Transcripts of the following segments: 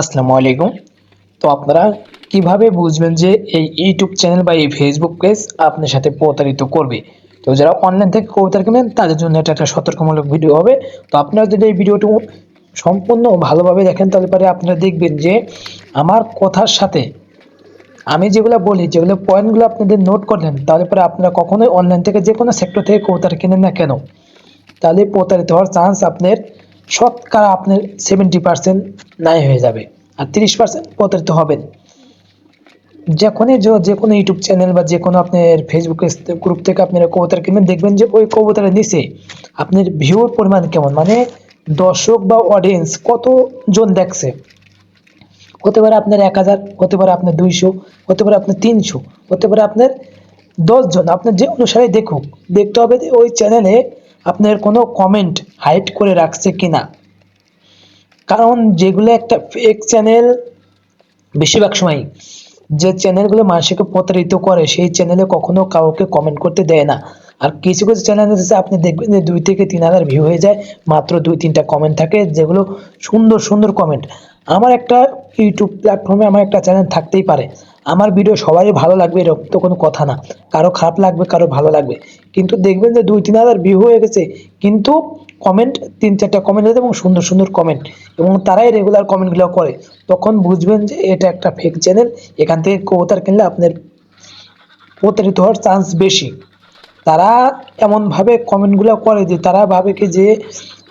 আসসালামু আলাইকুম। তো আপনারা কীভাবে বুঝবেন যে এই ইউটিউব চ্যানেল বা এই ফেসবুক পেজ আপনার সাথে প্রতারিত করবে? তো যারা অনলাইন থেকে কবিতা কিনেন, তাদের জন্য এটা একটা সতর্কমূলক ভিডিও হবে। তো আপনারা যদি এই ভিডিওটি সম্পূর্ণ ভালোভাবে দেখেন, তাহলে পরে আপনারা দেখবেন যে আমার কথার সাথে আমি যেগুলো বলি, যেগুলো পয়েন্টগুলো আপনাদের নোট করলেন তাহলে পরে আপনারা কখনোই অনলাইন থেকে যে কোনো সেক্টর থেকে কবিতার কিনেন না কেন? তাহলে প্রতারিত হওয়ার চান্স আপনার শতকরা আপনার সেভেন্টি পার্সেন্ট নাই হয়ে যাবে আর তিরিশ পার্সেন্ট প্রতারিত হবেন। যখনই যে- যে কোনো ইউটিউব চ্যানেল বা যে কোনো আপনার ফেসবুক গ্রুপ থেকে আপনারা কবুতর কিনবেন, দেখবেন যে ওই কবুতরের নিচে আপনার ভিউর পরিমাণ কেমন? মানে দর্শক বা অডিয়েন্স কতজন দেখছে? হতে পারে আপনার এক হাজার, হতে পারে আপনার দুইশো, হতে পারে আপনার তিনশো, হতে পারে আপনার দশজন। আপনার যে অনুসারে দেখুক, দেখতে হবে যে ওই চ্যানেলে আপনার কোনো কমেন্ট হাইড করে রাখছে কিনা? কারণ যেগুলো একটা ফেক চ্যানেল বেশিরভাগ সময় যে চ্যানেলগুলো মানুষকে প্রতারিত করে, সেই চ্যানেলে কখনো কাউকে কমেন্ট করতে দেয় না। আর কিছু কিছু চ্যানেল আছে আপনি দেখবেন যে দুই থেকে তিন হাজার ভিউ হয়ে যায়, মাত্র দুই তিনটা কমেন্ট থাকে, যেগুলো সুন্দর সুন্দর কমেন্ট আমার একটা ইউটিউব প্ল্যাটফর্মে আমার একটা চ্যানেল থাকতেই পারে। আমার ভিডিও সবারই ভালো লাগবে এরকম তো কোনো কথা না। কারও খারাপ লাগবে, কারও ভালো লাগবে। কিন্তু দেখবেন যে দুই তিন হাজার ভিউ হয়ে গেছে, কিন্তু কমেন্ট তিন চারটা কমেন্ট আছে এবং সুন্দর সুন্দর কমেন্ট এবং তারাই রেগুলার কমেন্টগুলো করে। তখন বুঝবেন যে এটা একটা ফেক চ্যানেল এখান থেকে কবুতর কিনলে আপনার প্রতারিত হওয়ার চান্স বেশি। তারা এমনভাবে কমেন্টগুলো করে যে তারা ভাবে কি যে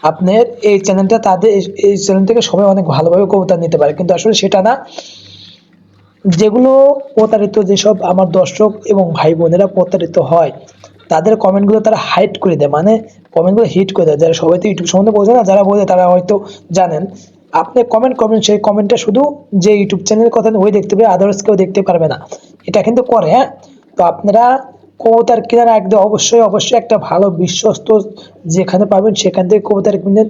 আপনার এই চ্যানেলটা তাদের এই চ্যানেল থেকে সবাই অনেক ভালোভাবে কবুতর নিতে পারে। কিন্তু আসলে সেটা না। যেগুলো প্রতারিত যেসব আমার দর্শক এবং ভাই বোনেরা প্রতারিত হয়, তাদের কমেন্টগুলো তারা হাইড করে দেয়। মানে কমেন্টগুলো হিট করে দেয়। যারা সবাই তো ইউটিউব সম্বন্ধে বোঝে না, যারা বোঝে তারা হয়তো জানেন। আপনি কমেন্ট করবেন, সেই কমেন্টটা শুধু যে ইউটিউব চ্যানেলের কথা ওই দেখতে পাবে আদার্স কেউ দেখতে পারবে না। এটা কিন্তু করে হ্যাঁ? তো আপনারা কবুতার কেনার আগে অবশ্যই অবশ্যই একটা ভালো বিশ্বস্ত যেখানে পাবেন সেখান থেকে কবুতার কিনবেন।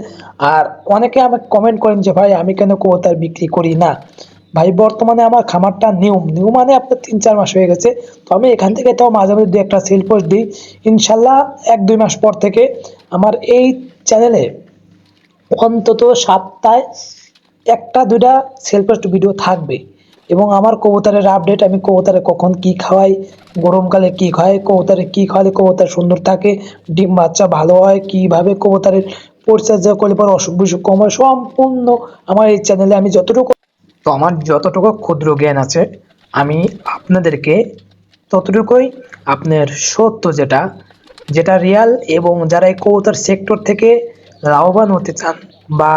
আর অনেকে আমাকে কমেন্ট করেন যে, ভাই, আমি কেন কবুতার বিক্রি করি না? ভাই, বর্তমানে আমার খামারটা নিউ। নিউ মানে আপনার তিন, চার মাস হয়ে গেছে। তো আমি এখান থেকে তো মাঝে মাঝে দু একটা সেল পোস্ট দিই। ইনশাল্লাহ এক, দুই মাস পর থেকে আমার এই চ্যানেলে অন্তত সপ্তাহে একটা দুটা সেল পোস্ট ভিডিও থাকবে। এবং আমার কবুতরের আপডেট আমি কবুতরে কখন কি খাওয়াই, গরমকালে কি খাওয়াই কবুতরে কি খাওয়ালে কবুতর সুন্দর থাকে, ডিম বাচ্চা ভালো হয়, কীভাবে কবুতরের পরিচর্যা করলে পর অসুখ বিসুখ কম হয়, সম্পূর্ণ আমার এই চ্যানেলে আমি যতটুকু তো আমার যতটুকু ক্ষুদ্র জ্ঞান আছে, আমি আপনাদেরকে ততটুকুই আপনার সত্য যেটা যেটা রিয়াল এবং যারা এই কৌতার সেক্টর থেকে লাভবান হতে চান বা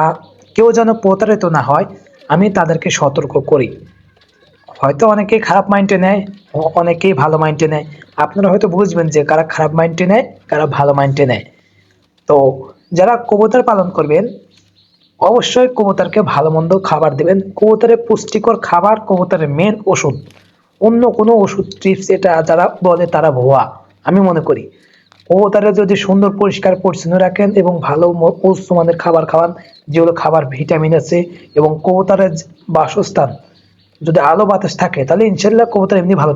কেউ যেন প্রতারিত না হয়, আমি তাদেরকে সতর্ক করি। হয়তো অনেকেই খারাপ মাইন্ডে নেয় অনেকেই ভালো মাইন্ডে নেয়। আপনারা হয়তো বুঝবেন যে কারা খারাপ মাইন্ডে নেয়, কারা ভালো মাইন্ডে নেয়। তো যারা কবুতর পালন করবেন, অবশ্যই কবুতরকে ভালো মন্দ খাবার দেবেন। কবুতরের পুষ্টিকর খাবার কবুতরের মেন ওষুধ। অন্য কোনো ওষুধ টিপস এটা যারা বলে তারা ভুয়া। আমি মনে করি। কবুতরে যদি সুন্দর পরিষ্কার পরিচ্ছন্ন রাখেন এবং ভালো উচ্চমানের খাবার খাওয়ান, যেগুলো খাবার ভিটামিন আছে এবং কবুতরের বাসস্থান যদি আলো বাতাস থাকে তাহলে ইনশাল্লাহ কবুতর এমনি ভালো